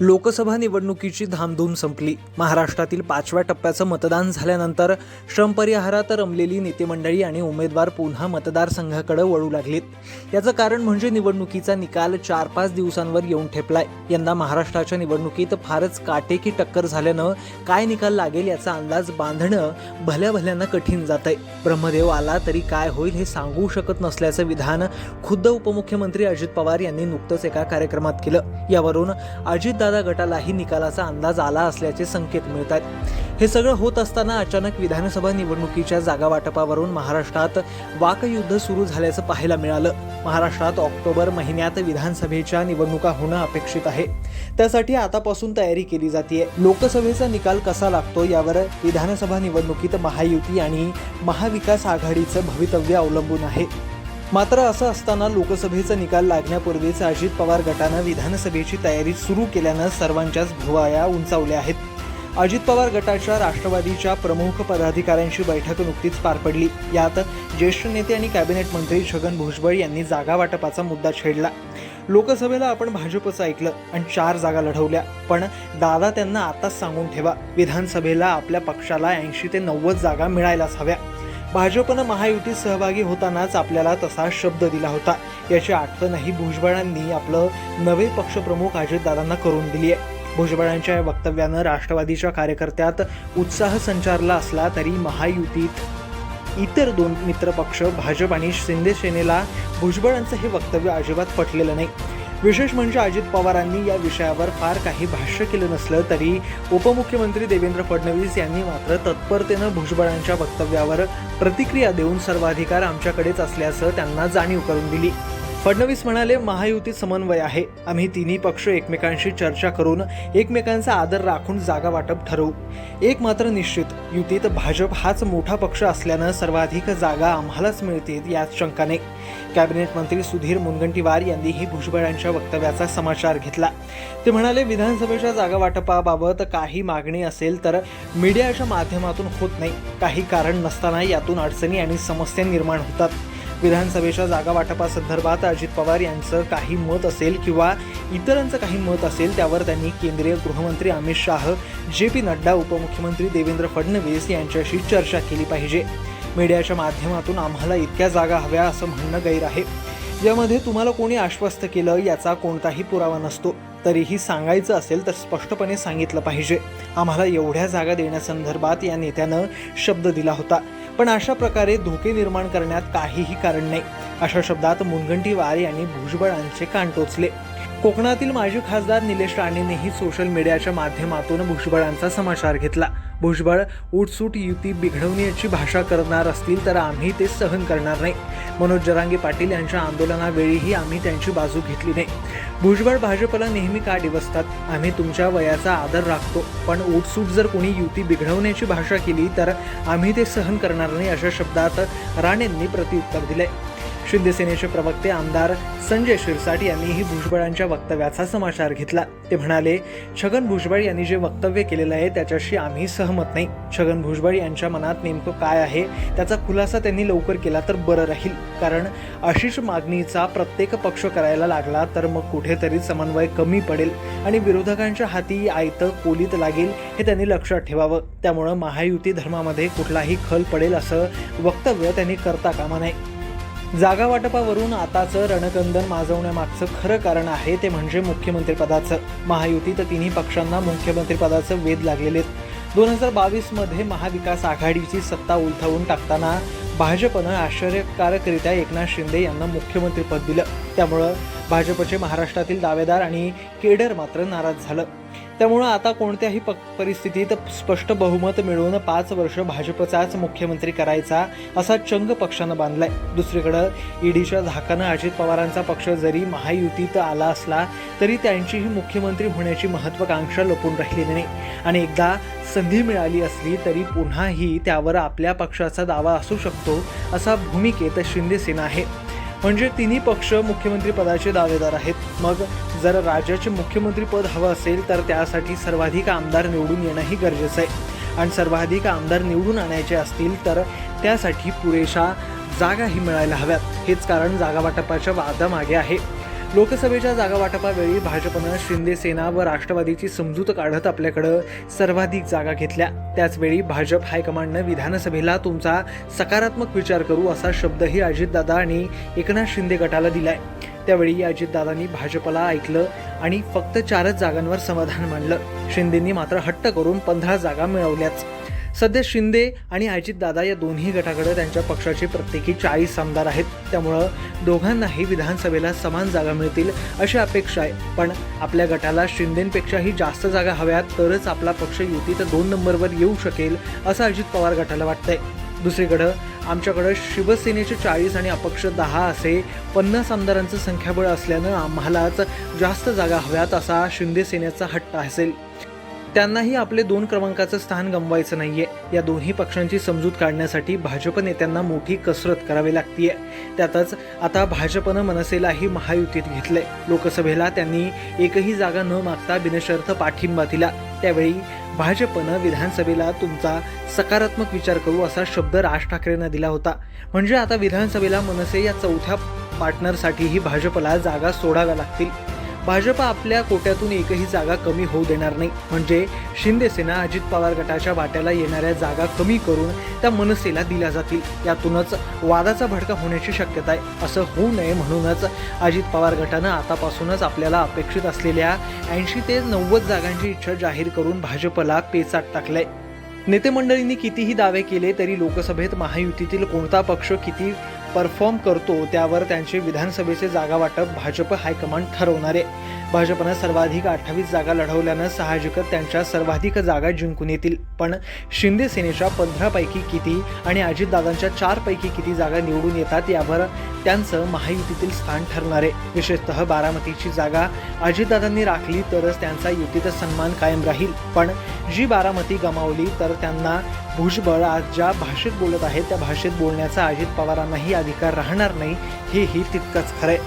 लोकसभा निवडणुकीची धामधूम संपली. महाराष्ट्रातील पाचव्या टप्प्याचं मतदान झाल्यानंतर श्रमपरिहारात रमलेली नेते मंडळी आणि उमेदवार पुन्हा मतदारसंघाकडे वळू लागलीत. याचं कारण म्हणजे निवडणुकीचा निकाल चार पाच दिवसांवर येऊन ठेपलाय. यंदा महाराष्ट्राच्या निवडणुकीत फारच काटेकी टक्कर झाल्यानं काय निकाल लागेल याचा अंदाज बांधणं भल्या भल्यांना कठीण जात आहे ब्रह्मदेव आला तरी काय होईल हे सांगू शकत नसल्याचं विधान खुद्द उपमुख्यमंत्री अजित पवार यांनी नुकतंच एका कार्यक्रमात केलं. यावरून अजित अजितदादा गटालाही निकालाचा अंदाज आला असल्याचे संकेत मिळत आहेत हे सगळं होत असताना अचानक विधानसभा निवडणुकीच्या जागा वाटपावरून महाराष्ट्रात वाकयुद्ध सुरू झाल्याचं पाहायला मिळालं. महाराष्ट्रात ऑक्टोबर महिन्यात विधानसभेच्या निवडणुका होणं अपेक्षित आहे. त्यासाठी आतापासून तयारी केली जाते लोकसभेचा निकाल कसा लागतो यावर विधानसभा निवडणुकीत महायुती आणि महाविकास आघाडीचं भवितव्य अवलंबून आहे. मात्र असं असताना लोकसभेचा निकाल लागण्यापूर्वीच अजित पवार गटानं विधानसभेची तयारी सुरू केल्यानं सर्वांच्याच भुवाया उंचावल्या आहेत. अजित पवार गटाच्या राष्ट्रवादीच्या प्रमुख पदाधिकाऱ्यांची बैठक नुकतीच पार पडली. यात ज्येष्ठ नेते आणि कॅबिनेट मंत्री छगन भुजबळ यांनी जागा वाटपाचा मुद्दा छेडला. लोकसभेला आपण भाजपचं ऐकलं आणि चार जागा लढवल्या. पण दादा त्यांना आताच सांगून ठेवा. विधानसभेला आपल्या पक्षाला ऐंशी ते नव्वद जागा मिळायलाच हव्या. भाजपनं महायुतीत सहभागी होतानाच आपल्याला तसा शब्द दिला होता. याची आठवणही भुजबळांनी आपलं नवे पक्षप्रमुख अजितदादांना करून दिली आहे. भुजबळांच्या या वक्तव्यानं राष्ट्रवादीच्या कार्यकर्त्यात उत्साह संचारला असला तरी महायुतीत इतर दोन मित्रपक्ष भाजप आणि शिंदे सेनेला भुजबळांचं हे वक्तव्य अजिबात पटलेलं नाही. विशेष म्हणजे अजित पवारांनी या विषयावर फार काही भाष्य केलं नसलं तरी उपमुख्यमंत्री देवेंद्र फडणवीस यांनी मात्र तत्परतेनं भुजबळांच्या वक्तव्यावर प्रतिक्रिया देऊन सर्वाधिकार आमच्याकडेच असल्याचं त्यांना जाणीव करून दिली. फडणवीस म्हणाले महायुती समन्वय आहे. आम्ही तिन्ही पक्ष एकमेकांशी चर्चा करून एकमेकांचा आदर राखून जागा वाटप ठरवू. एक मात्र निश्चित युतीत भाजप हाच मोठा पक्ष असल्यानं सर्वाधिक जागा आम्हालाच मिळतील यात शंका नाही कॅबिनेट मंत्री सुधीर मुनगंटीवार यांनीही भुजबळांच्या वक्तव्याचा समाचार घेतला. ते म्हणाले विधानसभेच्या जागा वाटपाबाबत काही मागणी असेल तर मीडियाच्या माध्यमातून होत नाही. काही कारण नसताना यातून अडचणी आणि समस्या निर्माण होतात. विधानसभेच्या जागा वाटपासंदर्भात अजित पवार यांचं काही मत असेल किंवा इतरांचं काही मत असेल त्यावर त्यांनी केंद्रीय गृहमंत्री अमित शाह जे पी नड्डा उपमुख्यमंत्री देवेंद्र फडणवीस यांच्याशी चर्चा केली पाहिजे. मीडियाच्या माध्यमातून आम्हाला इतक्या जागा हव्या असं म्हणणं गैर आहे. यामध्ये तुम्हाला कोणी आश्वस्त केलं याचा कोणताही पुरावा नसतो. तरीही सांगायचं असेल तर स्पष्टपणे सांगितलं पाहिजे. आम्हाला एवढ्या जागा देण्यासंदर्भात या नेत्यानं शब्द दिला होता. पण अशा प्रकारे धोके निर्माण करण्यात काहीही कारण नाही. अशा शब्दात मुनगंटीवार यांनी भुजबळांचे कान टोचले. कोकणातील माजी खासदार निलेश राणेंनीही सोशल मीडियाच्या माध्यमातून भुजबळांचा समाचार घेतला. भुजबळ उठसूट युती बिघडवण्याची भाषा करणार असतील तर आम्ही ते सहन करणार नाही. मनोज जरांगे पाटील यांच्या आंदोलनावेळीही आम्ही त्यांची बाजू घेतली नाही. भुजबळ भाजपला नेहमी का डिवसतात? आम्ही तुमच्या वयाचा आदर राखतो. पण उठसूट जर कोणी युती बिघडवण्याची भाषा केली तर आम्ही ते सहन करणार नाही अशा शब्दात राणेंनी प्रत्युत्तर दिले शिंदेसेनेचे प्रवक्ते आमदार संजय शिरसाट यांनीही भुजबळांच्या वक्तव्याचा समाचार घेतला. ते म्हणाले छगन भुजबळ यांनी जे वक्तव्य केलेलं आहे त्याच्याशी आम्ही सहमत नाही. छगन भुजबळ यांच्या मनात नेमकं काय आहे त्याचा खुलासा त्यांनी लवकर केला तर बरं राहील. कारण अशीच मागणीचा प्रत्येक पक्ष करायला लागला तर मग कुठेतरी समन्वय कमी पडेल आणि विरोधकांच्या हाती आयतं कोलीत लागेल हे त्यांनी लक्षात ठेवावं. त्यामुळं महायुती धर्मामध्ये कुठलाही खल पडेल असं वक्तव्य त्यांनी करता कामा नये. जागा वाटपावरून आताचं रणकंदन माजवण्यामागचं खरं कारण आहे ते म्हणजे मुख्यमंत्रीपदाचं. महायुतीत तिन्ही पक्षांना मुख्यमंत्रीपदाचं वेध लागलेले दोन हजार बावीसमध्ये महाविकास आघाडीची सत्ता उलथवून टाकताना भाजपनं आश्चर्यकारकरित्या एकनाथ शिंदे यांना मुख्यमंत्रीपद दिलं. त्यामुळं भाजपचे महाराष्ट्रातील दावेदार आणि केडर मात्र नाराज झालं. त्यामुळं आता कोणत्याही प परिस्थितीत स्पष्ट बहुमत मिळवून पाच वर्ष भाजपचाच मुख्यमंत्री करायचा असा चंग पक्षानं बांधलाय. दुसरीकडं ईडीच्या धाकानं अजित पवारांचा पक्ष जरी महायुतीत आला असला तरी त्यांचीही मुख्यमंत्री होण्याची महत्वाकांक्षा लपून राहिलेली नाही. आणि एकदा संधी मिळाली असली तरी पुन्हाही त्यावर आपल्या पक्षाचा दावा असू शकतो असा भूमिकेत शिंदेसेना आहे. म्हणजे तिन्ही पक्ष मुख्यमंत्री पदाचे दावेदार आहेत. मग जर राज्याचे मुख्यमंत्री पद हवं असेल तर त्यासाठी सर्वाधिक आमदार निवडून येणंही गरजेचं आहे. आणि सर्वाधिक आमदार निवडून आणायचे असतील तर त्यासाठी पुरेशा जागाही मिळायला हव्यात. हेच कारण जागा वाटपाच्या वादामागे आहे. लोकसभेच्या जागा वाटपावेळी भाजपनं शिंदे सेना व राष्ट्रवादीची समजूत काढत आपल्याकडं सर्वाधिक जागा घेतल्या. त्याचवेळी भाजप हायकमांडनं विधानसभेला तुमचा सकारात्मक विचार करू असा शब्दही अजितदादा आणि एकनाथ शिंदे गटाला दिलाय. त्यावेळी अजितदादांनी भाजपला ऐकलं आणि फक्त चारच जागांवर समाधान मानलं शिंदेंनी मात्र हट्ट करून पंधरा जागा मिळवल्याच. सध्या शिंदे आणि अजितदादा या दोन्ही गटाकडे त्यांच्या पक्षाचे प्रत्येकी चाळीस आमदार आहेत. त्यामुळं दोघांनाही विधानसभेला समान जागा मिळतील अशी अपेक्षा आहे. पण आपल्या गटाला शिंदेपेक्षाही जास्त जागा हव्यात तरच आपला पक्ष युतीत दोन नंबरवर येऊ शकेल असं अजित पवार गटाला वाटतंय. दुसरीकडं आमच्याकडं शिवसेनेचे चाळीस आणि अपक्ष दहा असे पन्नास आमदारांचं संख्याबळ असल्यानं आम्हालाच जास्त जागा हव्यात असा शिंदे सेनेचा हट्ट असेल. त्यांनाही आपले दोन क्रमांकाचं स्थान गमवायचं नाहीये. या दोन्ही पक्षांची समजूत काढण्यासाठी भाजप नेत्यांना मोठी कसरत करावी लागतीये. त्यातच आता भाजपनं मनसेलाही महायुतीत घेतलंय. लोकसभेला त्यांनी एकही जागा न मागता बिनशर्त पाठिंबा दिला. त्यावेळी भाजपनं विधानसभेला तुमचा सकारात्मक विचार करू असा शब्द राज ठाकरेंना दिला होता. म्हणजे आता विधानसभेला मनसे या चौथ्या पार्टनरसाठीही भाजपला जागा सोडाव्या लागतील. भाजप आपल्या कोट्यातून एकही जागा कमी होऊ देणार नाही. म्हणजे शिंदेसेना अजित पवार गटाच्या वाट्याला येणाऱ्या जागा कमी करून त्या मनसेला दिल्या जातील. यातूनच वादाचा भडका होण्याची शक्यता आहे. असं होऊ नये म्हणूनच अजित पवार गटानं आतापासूनच आपल्याला अपेक्षित असलेल्या ऐंशी ते नव्वद जागांची इच्छा जाहीर करून भाजपला पेचाट टाकलंय. नेते मंडळींनी कितीही दावे केले तरी लोकसभेत महायुतीतील कोणता पक्ष किती परफॉर्म करतो त्यावर त्यांचे विधानसभेचे जागा वाटप भाजप हायकमांड ठरवणार. आहे भाजपनं सर्वाधिक अठ्ठावीस जागा लढवल्यानं साहजिकच त्यांच्या सर्वाधिक जागा जिंकून येतील. पण शिंदे सेनेच्या पंधरापैकी किती आणि अजितदादांच्या चारपैकी किती जागा निवडून येतात यावर त्यांचं महायुतीतील स्थान ठरणार. आहे विशेषतः बारामतीची जागा अजितदादांनी राखली तरच त्यांचा युतीत सन्मान कायम राहील. पण जी बारामती गमावली तर त्यांना भुजबळ आज ज्या भाषेत बोलत आहेत त्या भाषेत बोलण्याचा अजित पवारांनाही अधिकार राहणार नाही हेही तितकंच खरंय.